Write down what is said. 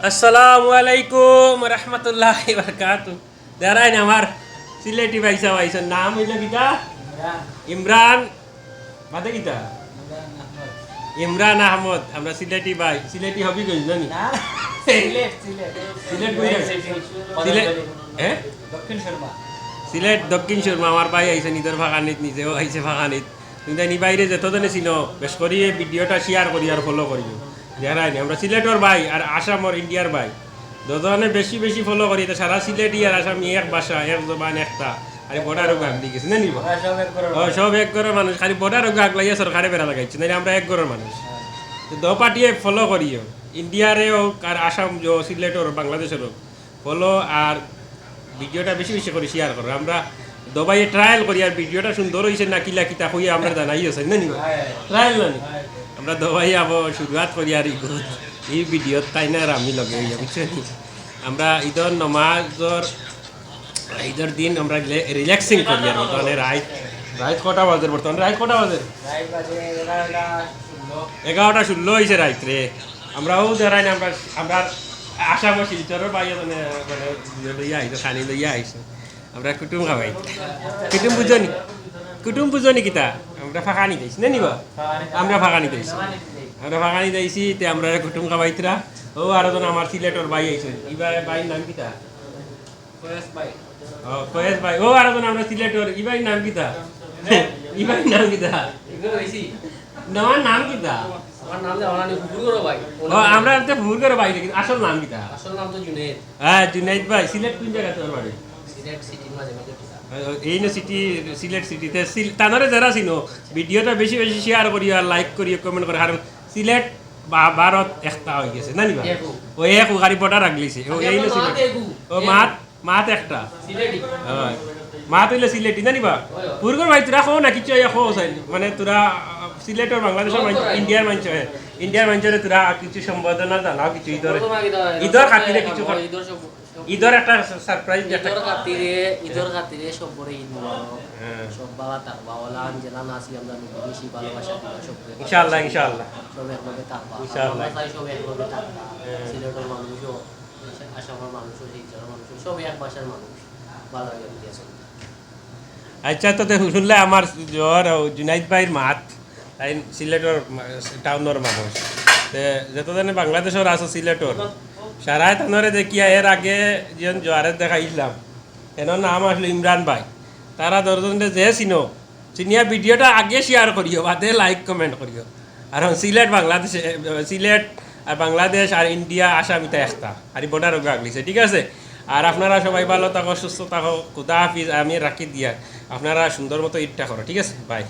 আসসালামু আলাইকুম রহমতুল্লাহ বরকাত দাঁড়াই না আমার সিলেটি ভাইসা ভাইসার নাম হইল কিতা ইমরান কিতা ইমরান আহমদ আমরা সিলেটি ভাই সিলেটি হবি গই জানি সিলেট সিলেট হ্যাঁ দক্ষিণ শর্মা সিলেট দক্ষিণ সুরমা আমার ভাই আইসে নিজের ফাঁকানিত নিজেও আইসে ফাঁকানিত তুমি জানি বাইরে যতজনে ছিল বেশ করি ভিডিওটা শেয়ার করি আর ফলো করি দেখাই নি আমরা সিলেটর ভাই আর আসামর ইন্ডিয়ার ভাই। যতজনে বেশি বেশি ফলো করি তো সারা সিলেটি আর আসামি এক ভাষা এক জবান একটা আর বর্ডারও গাগ দিয়ে গেছে না নিব? সব এক ঘরের মানুষ খালি বর্ডারও গাগ লাগিয়ে সরকারে বেড়া লাগাইছে নাহলে আমরা এক ঘরের মানুষ দো পার্টিয়ে ফলো করিও ইন্ডিয়ারে হোক আর আসাম যে সিলেটর বাংলাদেশের হোক ফলো আর ভিডিওটা বেশি বেশি করে শেয়ার করো আমরা দবাই ট্রায়াল করি আর ভিডিওটা সুন্দর হয়েছে না কিলা কিতা হইয়া আমরা জানাই আছে না নিবা? ট্রায়াল নি? আমরা দবাই আব শুরুয়াত করি আর ইগুত এই ভিডিওত তাই না আমি লগে হইয়া, বুঝছ নি? আমরা ঈদর নমাজর ঈদের দিন আমরা রিল্যাক্সিং করি আর বর্তমানে রাইত রাইত কটা বাজে বর্তমানে? রাইত কটা বাজে? রাইট এগারোটা ষোলো হয়েছে রাত্রে আমরাও না, আমরা আমরা আসাম শিলচরের বাইরে মানে মানে লইয়া আইছো খানি লইয়া আইছো আমরা কুটুম খাবাই। কুটুম বুঝনি কুটুম বুঝনি কিতা? আমরা ফাঁকানি দিয়েছি না নিবা? আমরা ফাঁকানি দিয়েছি আমরা ফাঁকানি দিয়েছি তে আমরা কুটুম খাবাইতরা ও আর জন আমার সিলেটর বাই আইছে। ইবা বাই নাম কিতা? ফয়েজ ভাই। ও কয়েস ভাই। ও আর জন আমরা সিলেটর। ইবাই নাম কিতা? ইবাই নাম কিতা? তোমার নাম কিতা? আমার করো ভাই। ভুল করে কিন্তু আসল নাম কিতা? আসল নাম তো জুনেদ। হ্যাঁ জুনাইদ ভাই সিলেট কোন জায়গা তোমার বাড়ি? এই না সিটি সিলেট সিটিতে তানরে যারা চিনো ভিডিওটা বেশি বেশি শেয়ার করিও লাইক করিও কমেন্ট করে কারণ সিলেট বা ভারত একটা হয়ে গেছে না নিবা? ও এক গাড়ি পটা রাখলিছে ও এই না সিলেট। ও মাত মাত একটা। হয় মাত হইলে সিলেটি না নিবা? পুরগর ভাই তোরা খো না কিছু খো মানে তোরা সিলেটের বাংলাদেশের মানুষ ইন্ডিয়ার মানুষ ইন্ডিয়ার মানুষের তোরা কিছু সম্বোধনা জানাও কিছু ঈদের ঈদর খাতিরে কিছু ঈদর একটা সারপ্রাইজ ঈদর খাতিরে ঈদর খাতিরে সব বড় ঈদ মুবারক হ্যাঁ। সব বাবা থাকবা ওলা আঞ্জেলা নাসি আমরা বেশি ভালোবাসা দিবা সব ইনশাআল্লাহ ইনশাআল্লাহ। সব একভাবে ইনশাআল্লাহ। সব একভাবে হ্যাঁ। সিলেটের মানুষও আসামের মানুষও শিলচরের মানুষও সব এক ভাষার মানুষ। ভালো বুঝেছ আচ্ছা তো দেখুন শুনলে আমার জ্বর জুনাইদ ভাইয়ের মাত তাই সিলেটর টাউনের মানুষ। তে যতজনে বাংলাদেশের আছে সিলেটর। সারাই তানরে দেখিয়া এর আগে যেন জোয়ারের দেখাইছিলাম এনার নাম আসলো ইমরান ভাই। তারা দশজনে যে চিনো, চিনিয়া ভিডিওটা আগে শেয়ার করিও, বাদে লাইক কমেন্ট করিও। আর সিলেট বাংলাদেশে, সিলেট আর বাংলাদেশ আর ইন্ডিয়া, আসাম ইতা একটা। আর বর্ডারও আগলিছে, ঠিক আছে? আর আপনারা সবাই ভালো থাকো, সুস্থ থাকো, খুদা হাফিজ, আমি রাখি দিয়া। আপনারা সুন্দর মতো ঈদটা করো, ঠিক আছে? বাই